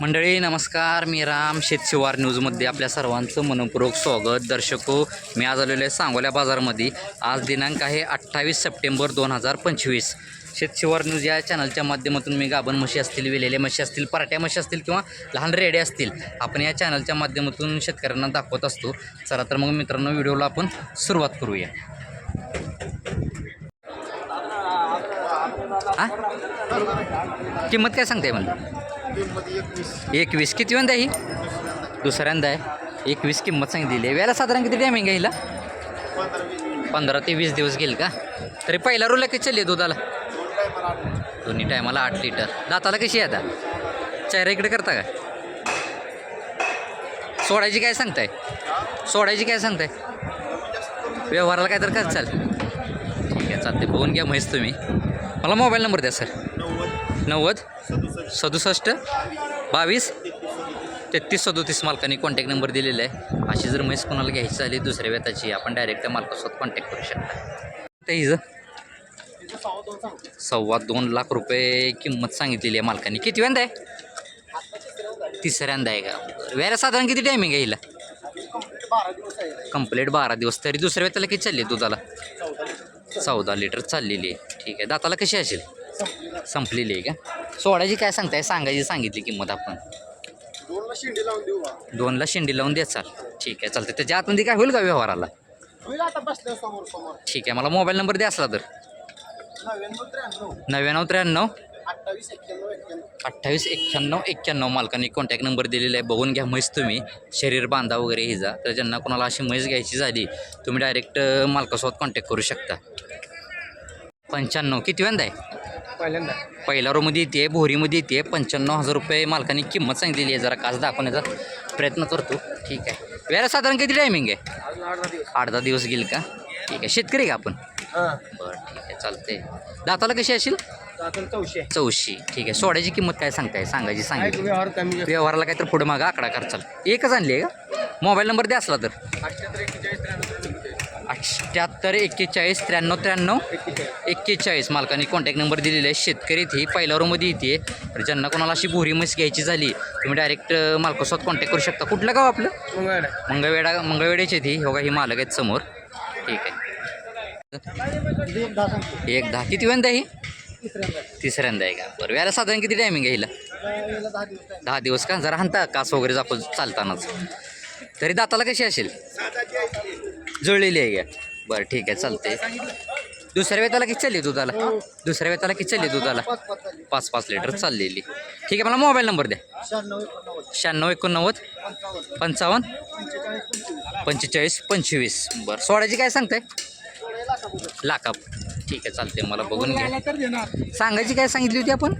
मंडळी नमस्कार. मी राम शेतशिवार न्यूजमध्ये आपल्या सर्वांचं मनपूर्वक स्वागत. दर्शको मी आज आलेलो आहे सांगोल्या बाजारमध्ये. आज दिनांक आहे अठ्ठावीस सप्टेंबर दोन हजार पंचवीस. शेतशिवार न्यूज या चॅनलच्या माध्यमातून मी गाभण म्हशी असतील विलेल्या म्हशी असतील पराठ्या म्हशी असतील किंवा लहान रेडे असतील आपण या चॅनलच्या माध्यमातून शेतकऱ्यांना दाखवत असतो. चला तर मग मित्रांनो व्हिडिओला आपण सुरुवात करूया. किंमत काय सांगते मला? एकवीस. किती वेंदा ही? दुसऱ्यांदा आहे. एकवीस किंमत सांगितलेली आहे. वेळेला साधारण किती टायमिंग आहे हिला? पंधरा ते वीस दिवस घेईल का? तरी पहिला रोला किती चालली आहे दुधाला. दोन्ही टायमाला आठ लिटर दाताला कशी आहे आता? चेहरा इकडे करता का? सोडायची काय सांगताय? सोडायची काय सांगताय? व्यवहाराला काय तर कर चाल. ठीक आहे चालते बघून घ्या म्हैस तुम्ही. मला मोबाईल नंबर द्या सर नव्वद सदुसष्ट बावीस तेहतीस सदोतीस मालकाने कॉन्टॅक्ट नंबर दिलेला आहे. अशी जर म्हैस कोणाला घ्यायची झाली दुसऱ्या व्यताची आपण डायरेक्ट त्या मालकासोबत कॉन्टॅक्ट करू शकता. ते हिचं सव्वा दोन लाख रुपये किंमत सांगितलेली आहे मालकाने. किती वेंदा आहे? तिसऱ्यांदा आहे का? वेळा साधारण किती टायमिंग आहे हिला? कंप्लीट बारा दिवस. तरी दुसऱ्या वेताला किती चालली आहे दुधाला? चौदा लिटर चाललेली आहे. ठीक आहे. दाताला कशी असेल? संपलेली आहे का? सोडायची काय सांगताय? सांगायची सांगितली किंमत आपण. दोनला शिंडी लावून देऊ बा. दोनला शेंडी लावून द्या चाल. ठीक आहे चालतं त्याच्या आतमध्ये काय होईल का व्यवहाराला? होईल आता बसल्या समोर समोर. ठीक आहे मला मोबाईल नंबर द्या असला तर. नव्याण्णव त्र्याण्णव. नव्याण्णव त्र्याण्णव. अठ्ठावीस एक्क्याण्णव एक्क्याण्णव. अठ्ठावीस एक्क्याण्णव एक्क्याण्णव मालकाने कॉन्टॅक्ट नंबर दिलेला आहे. बघून घ्या म्हैस तुम्ही. शरीर बांधा वगैरे हिजा तर ज्यांना कोणाला अशी म्हैस घ्यायची झाली तुम्ही डायरेक्ट मालकासोबत कॉन्टॅक्ट करू शकता. पंच्याण्णव. किती वेंदा आहे? पहिल्यांदा. पहिल्या रोमध्ये येते भोरीमध्ये येते पंच्याण्णव हजार रुपये मालकाने किंमत सांगितलेली आहे जरा कास दाखवण्याचा प्रयत्न करतो. ठीक आहे. वेळा साधारण किती टायमिंग आहे? आठ दहा दिवस. गेल का? ठीक आहे. शेतकरी का आपण? हां. बरं ठीक आहे. चालते दाताला कशी असेल? चौशे. चौशी. ठीक आहे. सोडायची किंमत काय सांगताय? सांगायची सांगितली. व्यवहाराला काय तर पुढे मागा आकडा करचाल एकच आणली आहे का? मोबाईल नंबर द्या असला तर. अठ्ठ्याहत्तर एक्केचाळीस त्र्याण्णव त्र्याण्णव एक्केचाळीस मालकाने कॉन्टॅक्ट नंबर दिलेला आहे शेतकरी ती पहिल्या रोमध्ये येते तर ज्यांना कोणाला अशी भोरी म्हैस घ्यायची झाली तुम्ही डायरेक्ट मालकासोबत कॉन्टॅक्ट करू शकता. कुठलं गाव आपलं? मंगळ मंगळवेडा मंगळवेड्याची ती. हो का ही मालक आहेत समोर. ठीक आहे. एक दहा. किती वेंदा ही तिसऱ्यांदा आहे का? बरं. वेळेला साधारण किती टायमिंग आहे हिला? दहा दिवस का? जरा हाणता कास वगैरे जातो चालतानाच. तरी दाताला कशी असेल? जुळलेली आहे का बरं ठीक आहे चालते दुसऱ्या वेताला किती चालली दुधाला? दुसऱ्या वेताला किती चालली दुधाला? पाच पाच लिटर चाललेली. ठीक आहे मला मोबाईल नंबर द्या. शहाण्णव एकोणनव्वद. पंचावन्न. पंचेचाळीस पंचवीस. बरं सोडायची काय सांगताय? थोडे लाखापुढे लाखा ठीक आहे चालते मला बघून घ्या. सांगायची काय सांगितली होती आपण?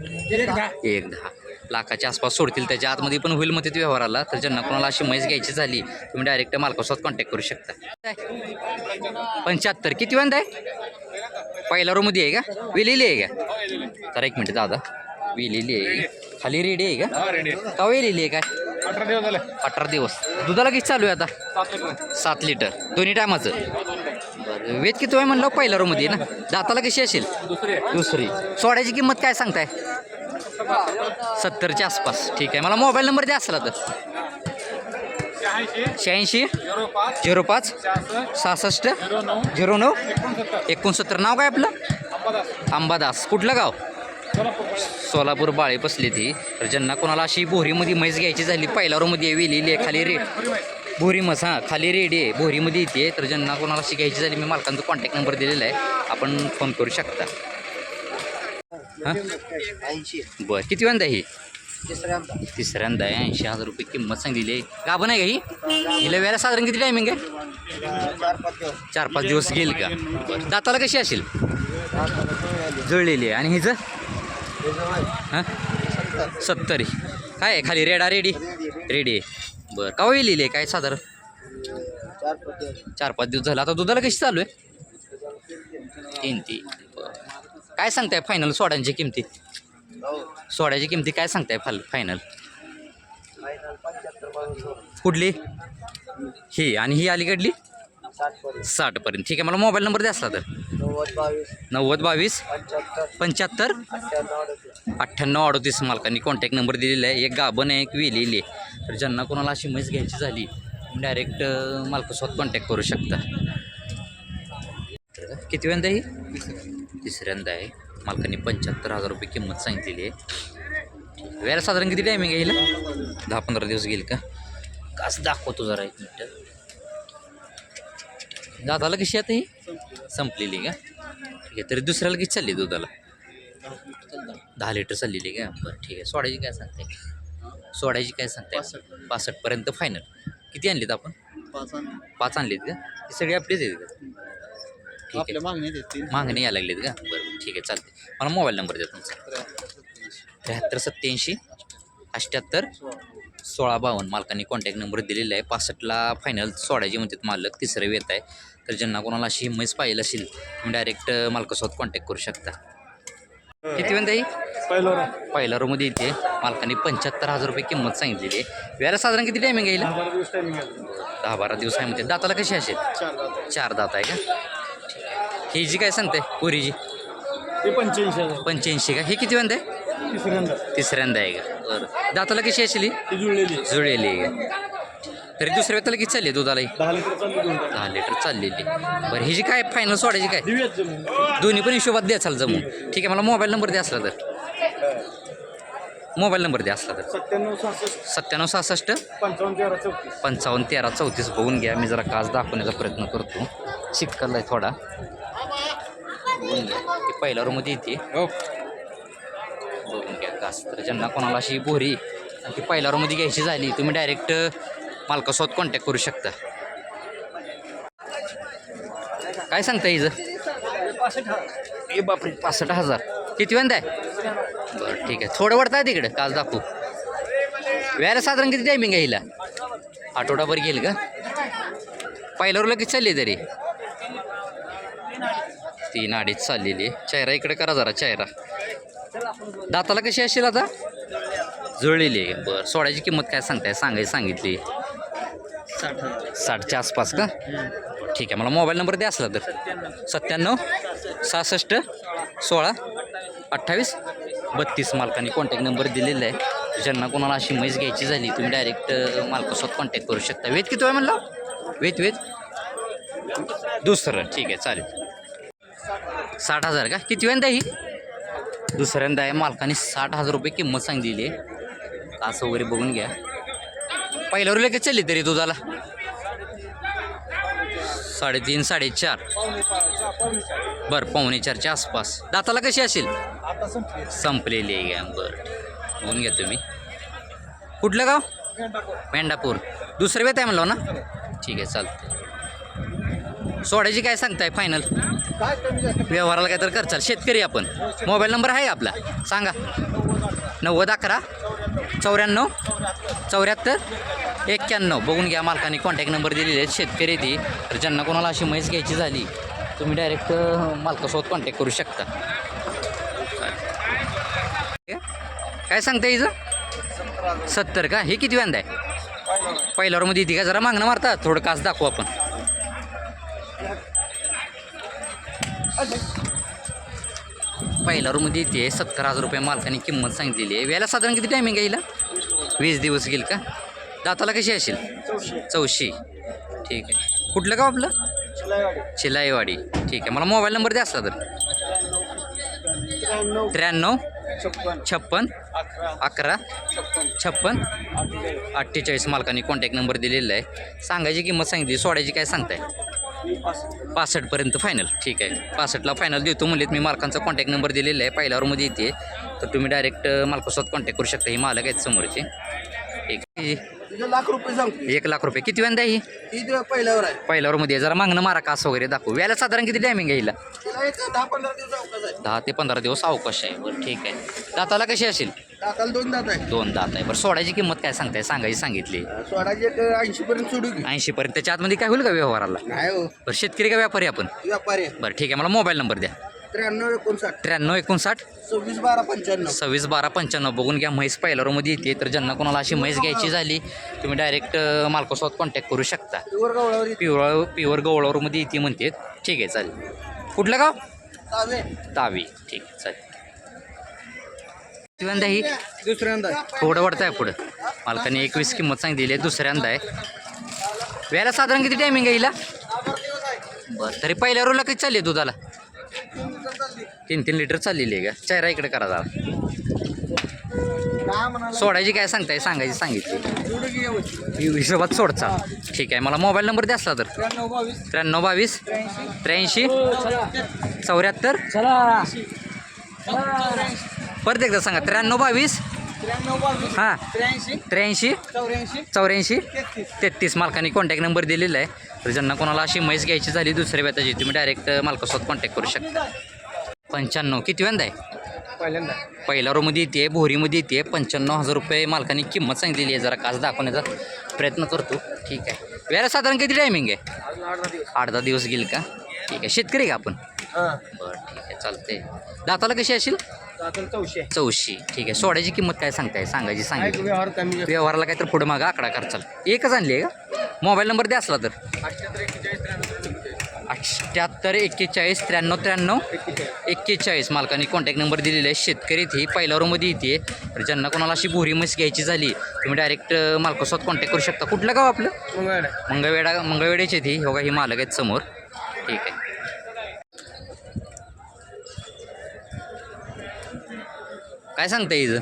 एक दहा. लाखाच्या आसपास सोडतील. त्याच्या आतमध्ये पण होईल मग तिथे व्यवहाराला. तर ज्यांना कोणाला अशी म्हैस घ्यायची झाली तुम्ही डायरेक्ट मालकासोबत कॉन्टॅक्ट करू शकता. पंच्याहत्तर. किती वेंदा आहे? पहिल्या रोमध्ये आहे का? विलेली आहे का? तर एक मिनिट दादा. विलेली आहे. खाली रेडी आहे का? का वेलेली आहे काय? अठरा दिवस झाले. अठरा दिवस. दुधाला किती चालू आहे आता? सात लिटर. दोन्ही टायमाचं? वेद किती आहे म्हणलं? पहिल्या रोमध्ये ना? दाताला कशी असेल? दुसरे दुसरी. सोड्याची किंमत काय सांगताय? सत्तरच्या आसपास. ठीक आहे. मला मोबाईल नंबर द्या असला तर. शहाऐंशी झिरो पाच सहासष्ट झिरो नऊ एकोणसत्तर. नाव काय आपलं? अंबादास. कुठलं गाव? सोलापूर बाळे बसली ती. तर ज्यांना कोणाला अशी भोरीमध्ये म्हैस घ्यायची झाली पहिल्या रोमध्ये वेलेली आहे खाली रेड भोरी म्हस हां खाली रेडी आहे भोरीमध्ये येते. तर ज्यांना कोणाला अशी घ्यायची झाली मी मालकांचा कॉन्टॅक्ट नंबर दिलेला आहे. आपण फोन करू शकता. हां? ऐंशी बरं किती वंदा ही? तिसऱ्यांदा तिसऱ्यांदा आहे ऐंशी हजार रुपये किंमत सांगितली आहे. गाभण आहे का ही? हिला वेळेला साधारण किती टायमिंग आहे? चार पाच दिवस चार पाच दिवस का? बरं दाताला कशी असेल? जुळलेली आहे. आणि हिचं? हां? सत्तरी काय आहे? खाली रेडा रेडी? रेडी आहे. बरं का लिहिली आहे? काय साधारण? चार पाच दिवस झालं. आता दुधाला कशी चालू आहे? तीन ती काय सांगताय फायनल सोड्यांची किमती? सोड्याची किमती काय सांगताय फाल फायनल कुठली? ही. आणि ही अलीकडली साठ पर्यंत. साठपर्यंत ठीक आहे मला मोबाईल नंबर द्या असला तर. नव्वद बावीस. पंच्याहत्तर. अठ्ठ्याण्णव अडतीस. मालकांनी कॉन्टॅक्ट नंबर दिलेला आहे. एक गाभण आहे एक वेलेली आहे. तर ज्यांना कोणाला अशी म्हैस घ्यायची झाली डायरेक्ट मालकासोबत कॉन्टॅक्ट करू शकता. किती वेळांदा ही? तिसऱ्यांदा आहे. मालकांनी पंच्याहत्तर हजार रुपये किंमत सांगितलेली आहे. वेळेला साधारण किती टायमिंग येईल दहा पंधरा दिवस घेईल का? कास दाखवतो जरा एक मिनटं. दादाला कशी आता ही? संपलेली का? ठीक आहे तरी दुसऱ्याला किती चालली दुधाला? दहा लिटर चाललेली का? बरं ठीक आहे. सोडायची काय सांगताय? सोडायची काय सांगताय? पासष्टपर्यंत फायनल किती आणलीत आपण? पाच आणलीत का? ती सगळी आपलीच आहेत का? ठीक आहे. आपल्या मागणी यायला लागलीत का? बरं ठीक आहे चालते मला मोबाईल नंबर द्या तुमचा. त्र्याहत्तर सत्याऐंशी अठ्ठ्याहत्तर सोळा बावन्न. मालकांनी कॉन्टॅक्ट नंबर दिलेला आहे. पासष्टला फायनल सोडायची म्हणतात मालक. तिसरं वेत आहे. तर ज्यांना कोणाला अशी म्हैस पाहिजे असेल तुम्ही डायरेक्ट मालकासोबत कॉन्टॅक्ट करू शकता. किती वेळ ही पहिलं पहिल्या रूममध्ये येते. मालकाने पंच्याहत्तर हजार रुपये किंमत सांगितलेली आहे. वेळेला साधारण किती टायमिंग येईल दहा बारा दिवस आहे म्हणते. दाताला कशी असेल? चार दात आहे का? ही जी काय सांगते पुरीची? ते पंच्याऐंशी हजार. पंच्याऐंशी का? हे किती वेळ आहे तिसऱ्यांदा. तिसऱ्यांदा आहे का? बरं. दाताला कशी असेल ही ती जुळलेली जुळलेली आहे का? तरी दुसऱ्या वेताला किती चालली आहे दुधाला ही? दहा लिटर चालली दोन दहा लिटर चाललेली बरं ही जी काय फायनल सोडायची काय? जमून. दोन्ही पण हिशोबात द्या चाल जमून. ठीक आहे मला मोबाईल नंबर द्या असला तर. मोबाईल नंबर द्या असला तर. सत्त्याण्णव सहासष्ट. सत्त्याण्णव सहासष्ट. पंचावन्न तेरा चौतीस. पंचावन्न तेरा चौतीस बघून घ्या. मी जरा काच दाखवण्याचा प्रयत्न करतो. चिकल आहे थोडा. बघून घ्या. ती पहिल्या रूममध्ये येते. बघून घ्या कास तर ज्यांना कोणाला अशी बोरी आणि ती पहिल्या रूममध्ये घ्यायची झाली तुम्ही डायरेक्ट मालकासोबत कॉन्टॅक्ट करू शकता. काय सांगता हिचं? हे बापरे पासष्ट हजार. किती वेंदा आहे बरं ठीक आहे. थोडं आहे तिकडे काल दाखवू. वेळेला साधारण किती टायमिंग आहे हिला? आठवडाभर गेल का? पहिल्यावर लगेच चालली तरी? तीन अडीच चाललेली आहे. चेहरा इकडे करा जरा चेहरा. दाताला कशी असेल आता? जुळलेली आहे. बरं सोड्याची किंमत काय सांगताय? सांगायची सांगितली. साठ साठच्या आसपास का? ठीक आहे मला मोबाईल नंबर द्या असला तर. सत्त्याण्णव सहासष्ट सोळा अठ्ठावीस बत्तीस मालकांनी कॉन्टॅक्ट नंबर दिलेला आहे. ज्यांना कोणाला अशी म्हैस घ्यायची झाली तुम्ही डायरेक्ट मालकासोबत कॉन्टॅक्ट करू शकता. वेत किती आहे म्हणलं? वेत वेत दुसरं. ठीक आहे चालेल. साठ हजार का? किती वेंदा ही? दुसऱ्यांदा आहे मालकाने साठ हजार रुपये किंमत सांगितलेली आहे. असं वगैरे बघून घ्या. पहिल्यावर लगेच चालली तरी दुधाला. साडेतीन साडेचार. बरं पावणे चारच्या आसपास. दाताला कशी असेल? संपलेली आहे का बरं. बघून घ्या तुम्ही. कुठलं गाव? मेंढापूर. दुसरं वेत आहे म्हणलं हो ना? ठीक आहे चालतं सोडायची काय सांगताय फायनल व्यवहाराला काय तर करचाल. शेतकरी आपण. मोबाईल नंबर आहे आपला. सांगा. नव्वद अकरा चौऱ्याण्णव चौऱ्याहत्तर एक्क्याण्णव. बघून घ्या मालकाने कॉन्टॅक्ट नंबर दिलेले आहेत. शेतकरी ती तर ज्यांना कोणाला अशी म्हैस घ्यायची झाली तुम्ही डायरेक्ट मालकासोबत कॉन्टॅक्ट करू शकता. काय सांगता हिचं? सत्तर का? हे किती व्यांदा आहे? पहिल्यावर मध्ये येते का? जरा मागणं मारतात थोडं कास दाखवू आपण. पहिल्या रूममध्ये येते. सत्तर हजार रुपये मालकाने किंमत सांगितलेली आहे. वेळेला साधारण किती टायमिंग आहे हिला? वीस दिवस गेल का? दाताला कशी असेल? चौशी. ठीक आहे. कुठलं का आपलं? शिलाईवाडी. चिलाईवाडी ठीक आहे. मला मोबाईल नंबर द्या असला तर. त्र्याण्णव छप्पन अकरा छप्पन अठ्ठेचाळीस मालकाने कॉन्टॅक्ट नंबर दिलेला आहे. सांगायची किंमत सांगितली. सोडायची काय सांगताय? पासष्टपर्यंत फायनल ठीक आहे. पासष्टला फायनल देतो म्हणलेत. मी मालकांचा कॉन्टॅक्ट नंबर दिलेला आहे. पहिल्या रूममध्ये येते. तर तुम्ही डायरेक्ट मालकासोबत कॉन्टॅक्ट करू शकता. ही मालक आहेत समोरचे. ठीक आहे तुझे लाख रुपये सांगतो एक लाख रुपये. किती वेंदा ही? तुला पहिल्यावर आहे. पहिल्या रूममध्ये जरा मागणं मारा कास वगैरे दाखवू. व्याला साधारण किती टायमिंग तिला एक दहा पंधरा दिवस अवकाश आहे. दहा ते पंधरा दिवस अवकाश आहे. बरं ठीक आहे. दाताला कशी असेल? दाताला दोन दात आहे दोन दात आहे. बरं सोडायची किंमत काय सांगताय? सांगायची सांगितली. सोडाची एक ऐंशी पर्यंत सोडू की. ऐंशी पर्यंत. त्याच्या आतमध्ये काय होईल का व्यवहाराला? नाही हो. बरं शेतकरी का व्यापारी आपण? व्यापारी आहे. बरं ठीक आहे. मला मोबाईल नंबर द्या. त्र्याण्णव एकोणसाठ. त्र्याण्णव एकोणसाठ? सव्वीस बारा पंच्याण्णव. सव्वीस बारा पंच्याण्णव. बघून घ्या म्हैस पहिल्यामध्ये येते. तर ज्यांना कोणाला अशी म्हैस घ्यायची झाली तुम्ही डायरेक्ट मालकासोबत कॉन्टॅक्ट करू शकता. प्युअर गवळावर येते. पिवळा पिवर गवळावरमध्ये येते म्हणते. ठीक आहे चालेल. कुठलं गाव? ताजे तावी. ठीक आहे चालेल. किती ही? दुसऱ्यांदा थोडं वाढतं आहे पुढं. मालकाने एकवीस किंमत सांगितली आहे दुसऱ्यांदा आहे. वेळेला साधारण किती टायमिंग आहे हिला? बरं तरी पहिल्या रोला किती चालली आहे दुधाला? तीन तीन लिटर चाललेली आहे का? चेहरा इकडे करा जरा. म्हणाला? सोडायची काय सांगताय? सांगायची सांगितली. हि- हिशोबात सोडचा. ठीक आहे मला मोबाईल नंबर द्या असला तर. त्र्याण्णव बावीस. त्र्याऐंशी. चौऱ्याहत्तर. परत एकदा सांगा त्र्याण्णव बावीस. हां. त्र्याऐंशी. चौऱ्याऐंशी. तेहतीस. मालकाने कॉन्टॅक्ट नंबर दिलेला आहे. तर ज्यांना कोणाला अशी म्हैस घ्यायची झाली दुसऱ्या व्यताची तुम्ही डायरेक्ट मालकासोबत कॉन्टॅक्ट करू शकता. पंच्याण्णव. किती वेंदा आहे? पहिल्यांदा. पहिल्या रोमध्ये येते भोरीमध्ये येते पंच्याण्णव हजार रुपये मालकाने किंमत सांगितलेली आहे. जरा कास दाखवण्याचा प्रयत्न करतो. ठीक आहे. वेळा साधारण किती टायमिंग आहे? अजून आठ दहा दिवस. आठ दहा दिवस गेल का? ठीक आहे. शेतकरी का आपण? हां. बरं ठीक आहे. चालते दाताला कशी असेल? आता चौशे चौशी. ठीक आहे. सोडायची किंमत काय सांगताय? सांगायची काय सांगितली. व्यवहार कमी जास्त. व्यवहाराला काय तर पुढं मागं आकडा करचाल एकच आणली आहे का? मोबाईल नंबर द्या असला तर. अठ्ठ्याहत्तर अठ्ठ्याहत्तर एक्केचाळीस त्र्याण्णव त्र्याण्णव एक्केचाळीस मालकाने कॉन्टॅक्ट नंबर दिलेला आहे शेतकरी ती पहिल्या रोमध्ये येते तर ज्यांना कोणाला अशी भोरी म्हैस घ्यायची झाली तुम्ही डायरेक्ट मालकासोबत कॉन्टॅक्ट करू शकता. कुठलं गाव आपलं? मंगळवेडा मंगळवेड्याची ती. हो का ही मालक आहेत समोर. ठीक आहे. काय सांगता हिचं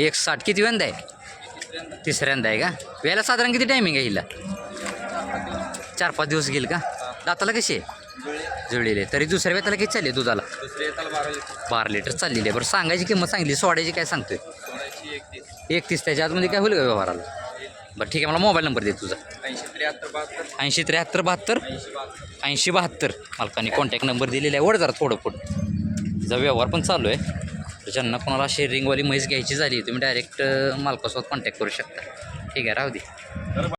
एक साठ किती वेंदा आहे? तिसऱ्यांदा आहे का? वेळेला साधारण किती टायमिंग आहे हिला? चार पाच दिवस गेल का? दाताला कशी आहे? जुळलेली आहे. तरी दुसऱ्या वेताला किती चालली आहे दुधाला? बारा लिटर चाललेली आहे. बरं सांगायची किंमत सांगली सोडायची काय सांगतोय? एकतीस. त्याच्या आतमध्ये काय होईल का व्यवहाराला? बरं ठीक आहे. मला मोबाईल नंबर दे तुझा. ऐंशी त्र्याहत्तर बहात्तर. ऐंशी बहात्तर. मालकाने कॉन्टॅक्ट नंबर दिलेला आहे. वर जरा थोडं पुढं. तिचा व्यवहार पण चालू आहे. ज्यांना कोणाला शेअरिंगवाली म्हैस घ्यायची झाली तुम्ही डायरेक्ट मालकासोबत कॉन्टॅक्ट करू शकता. ठीक आहे राहू दे.